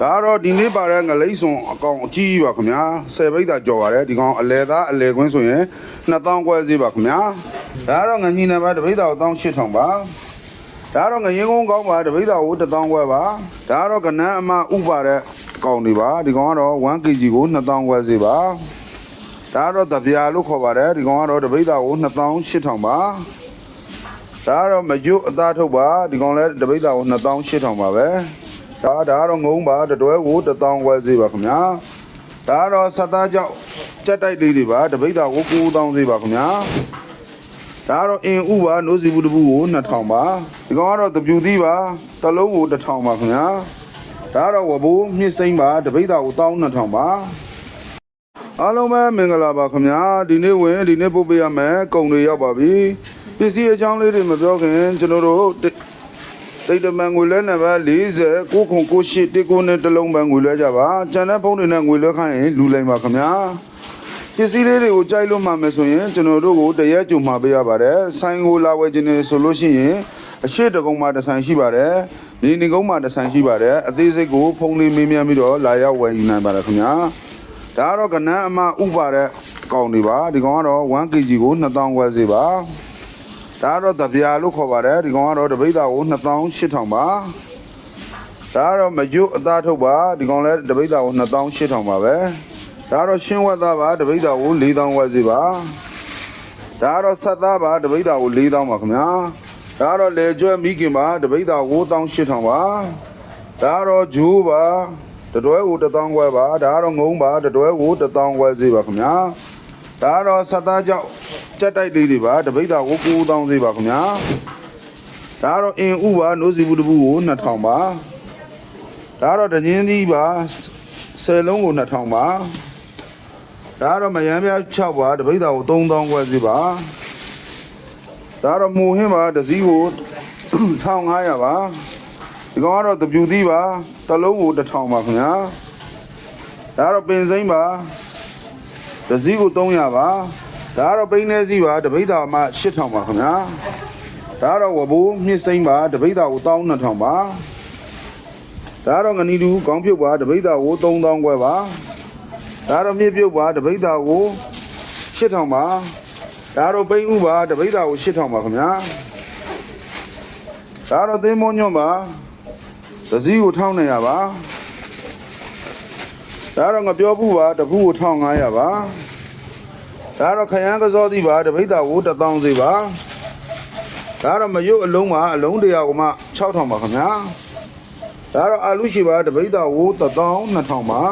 ဒါကတော့ဒီနေ့ပါတဲ့ငလိမ့်စွန်အကောင်အကြီးပါခင်ဗျာ10ဘိတ်တာကြော်ပါတယ်ဒီကောင်အလဲသားအလဲကွင်းဆိုရင်2000ခွဲဈေးပါခင်ဗျာဒါကတော့ငညီနံပါတ်တဘိတ်တာကို18000ပါဒါကတော့ငရင်ကုန်းကောင်းပါတဘိတ်တာကို1000ခွဲပါဒါကတော့ကနန်းအမဥပါတဲ့အကောင်တွေပါဒီကောင်ကတော့ 1kg ကို2000ခွဲဈေးပါဒါကတော့တပြာလို့ခေါ်ပါတယ်ဒီကောင်ကတော့တဘိတ်တာကို2800ပါဒါကတော့မကျွတ်အသားထုတ်ပါဒီကောင်လည်းတပိတ်တာကို2800ပါပဲ ဒါဒါကတော့ငုံပါတတွဲကို1000ခွဲဈေးပါခင်ဗျာဒါကတော့ဆက်သားကြောက်ကြက်တိုက်လေးတွေပါတပိတ်တာကို9000ဈေးပါခင်ဗျာဒါကတော့အင်ဥပါနိုးစီဘူးတပူကို2000ပါဒီကောင်ကတော့တပြူသီးပါတစ်လုံးကို1000ပါခင်ဗျာဒါကတော့ဝဘိုးမြစ်စိမ့်ပါတပိတ်တာကို12000ပါအားလုံးပဲမင်္ဂလာပါခင်ဗျာဒီနေ့ဝင်ဒီနေ့ပုတ်ပေးရမယ်ကုံတွေရောက်ပါပြီပစ္စည်းအကြောင်းလေးတွေမပြောခင်ကျွန်တော်တို့ တိတိတ်တမန်ငွေလဲနံပါတ်40 9ခု98 19နဲ့တစ်လုံးပဲငွေလဲကြပါကျန်တဲ့ဖုန်းတွေနဲ့ငွေလဲခိုင်းရင်လူလိုက်ပါခင်ဗျာပစ္စည်းလေးတွေကိုကြိုက်လို့မှမယ်ဆိုရင်ကျွန်တော်တို့ကိုတရက်ကြုံမှာပေးရပါတယ်ဆိုင်ကိုလာဝယ်ခြင်းနေဆိုလို့ရှိရင်အရှိတကုံမှာတစ်ဆိုင်ရှိပါတယ်မြေနေကုန်းမှာတစ်ဆိုင်ရှိပါတယ်အသေးစိတ်ကိုဖုန်းလေးမေးမြန်းပြီးတော့လာရောက်ဝယ်ယူနိုင်ပါတယ်ခင်ဗျာဒါကတော့ကနန်းအမဥပါတဲ့အကောင်တွေပါဒီကောင်ကတော့ 1kg ကို2000ခွဲစီပါ ဒါကတော့တပြာလို့ခေါ်ပါတယ်ဒီကောင်ကတော့တပိတ်တာကို2800ပါဒါကတော့မကျွတ်အသားထုတ်ပါဒီကောင်လည်းတပိတ်တာကို2800ပါပဲဒါကတော့ရှင်းဝတ်သားပါတပိတ်တာကို4000ခွဲစီပါဒါကတော့ဆက်သားပါတပိတ်တာကို4000ပါခင်ဗျာဒါကတော့လေကျွဲမိခင်ပါတပိတ်တာကို18000ပါဒါကတော့ဂျိုးပါတတွဲကို1000ခွဲပါဒါကတော့ငုံပါတတွဲကို1000ခွဲဈေးပါခင်ဗျာဒါကတော့ဆက်သားကြောက် ကြက်တိုက်လေးတွေပါတပိတ်တာကို9000ဈေးပါခင်ဗျာဒါကတော့အင်ဥပါနိုးစီဘူးတပူကို2000ပါဒါကတော့တခြင်းသီးပါ10လုံးကို2000ပါဒါကတော့မယမ်းပြ6ပါတပိတ်တာကို3000ခွဲဈေးပါဒါကတော့မူဟင်းပါတစ်စီးကို1500ပါဒီကောင်ကတော့တပြူသီးပါတစ်လုံးကို1000ပါခင်ဗျာဒါကတော့ပင်စိမ့်ပါတစ်စီးကို300ပါ ဒါကတော့ပိန်းနေစည်းပါတပိတ်တာမှ8000ပါခင်ဗျာဒါကတော့ဝဘိုးမြစ်စိမ့်ပါတပိတ်တာကို12000ပါဒါကတော့ငနီတူကောင်းပြုတ်ပါတပိတ်တာကို3000ခွဲပါဒါကတော့မြစ်ပြုတ်ပါတပိတ်တာကို8000ပါဒါကတော့ပိန်းဥပါတပိတ်တာကို8000ပါခင်ဗျာဒါကတော့သင်းမောညွန့်ပါတစည်းကို1900ပါဒါတော့ငပြောဘူးပါတပူကို1500ပါ ဒါတော့ခရမ်းကစောသီးပါတပိတ်တာကို1000စီပါဒါတော့မရွတ်အလုံးပါအလုံးတရာကိုမှ6000ပါခင်ဗျာဒါတော့အာလူရှိပါတပိတ်တာကို1000 2000ပါ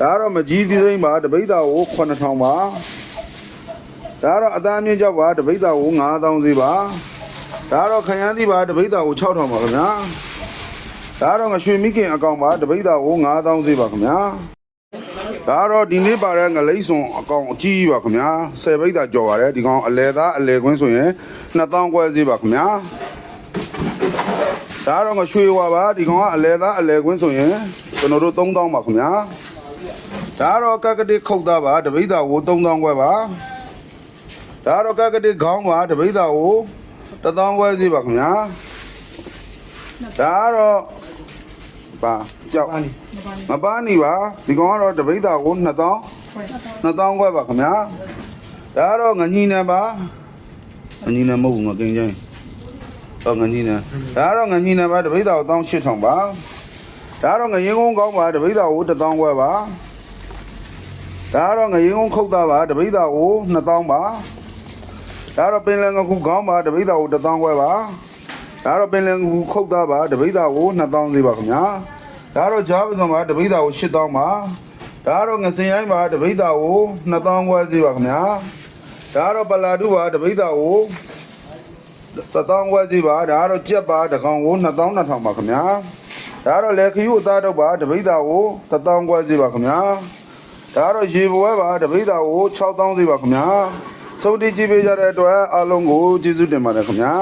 ဒါတော့မကြီးသီးစိမ့်ပါတပိတ်တာကို9000ပါဒါတော့အသားမြင့်ကြောက်ပါတပိတ်တာကို9000စီပါဒါတော့ခရမ်းသီးပါတပိတ်တာကို6000ပါခင်ဗျာဒါတော့ငရွှေမိခင်အကောင်ပါတပိတ်တာကို9000ဈေးပါခင်ဗျာ ဒါတော့ဒီနေ့ပါတဲ့ငလိမ့်စွန်အကောင်အကြီးပါခင်ဗျာ10ပိတ်တာကြော်ပါတယ်ဒီကောင်အလဲသားအလဲကွင်းဆိုရင်2000ခွဲဈေးပါခင်ဗျာဒါတော့ငရွှေဝါပါဒီကောင်ကအလဲသားအလဲကွင်းဆိုရင်ကျွန်တော်တို့3000ပါခင်ဗျာဒါတော့ကက်ကတိခုတ်သားပါတပိတ်တာကို3000ခွဲပါဒါတော့ကက်ကတိခေါင်းပါတပိတ်တာကို1000ခွဲဈေးပါခင်ဗျာဒါကတော့ ပါကြောက်မပန်းနေပါဒီကောင်ကတော့တပိတ်တာကို2000 2000ခွဲပါခင်ဗျာဒါကတော့ငညီနယ်ပါငညီနယ်မဟုတ်ဘူးငကင်းချင်းတော့ငညီနယ်ဒါကတော့ငညီနယ်ပါတပိတ်တာကို18000ပါဒါကတော့ငရင်ကုန်းကောင်းပါတပိတ်တာကို1000ခွဲပါဒါကတော့ငရင်ကုန်းခုတ်တာပါတပိတ်တာကို2000ပါဒါကတော့ပင်လယ်ငခုကောင်းပါတပိတ်တာကို1000ခွဲပါ ဒါတော့ပင်လယ်ငူခုတ်သားပါတပိတ်သားကို2000သေးပါခင်ဗျာဒါတော့ဂျားပစုံပါတပိတ်သားကို8000ပါဒါတော့ငစင်ရိုင်းပါတပိတ်သားကို2000ခွဲသေးပါခင်ဗျာဒါတော့ပလာတုပါတပိတ်သားကို1000ခွဲသေးပါဒါတော့ကြက်ပါတကောင်ကို2000 2000ပါခင်ဗျာဒါတော့လေခယူအသားတော့ပါတပိတ်သားကို1000ခွဲသေးပါခင်ဗျာဒါတော့ရေပွဲပါတပိတ်သားကို6000သေးပါခင်ဗျာသုံးတီးကြည့်ပေးကြတဲ့အတွက်အားလုံးကိုကျေးဇူးတင်ပါတယ်ခင်ဗျာ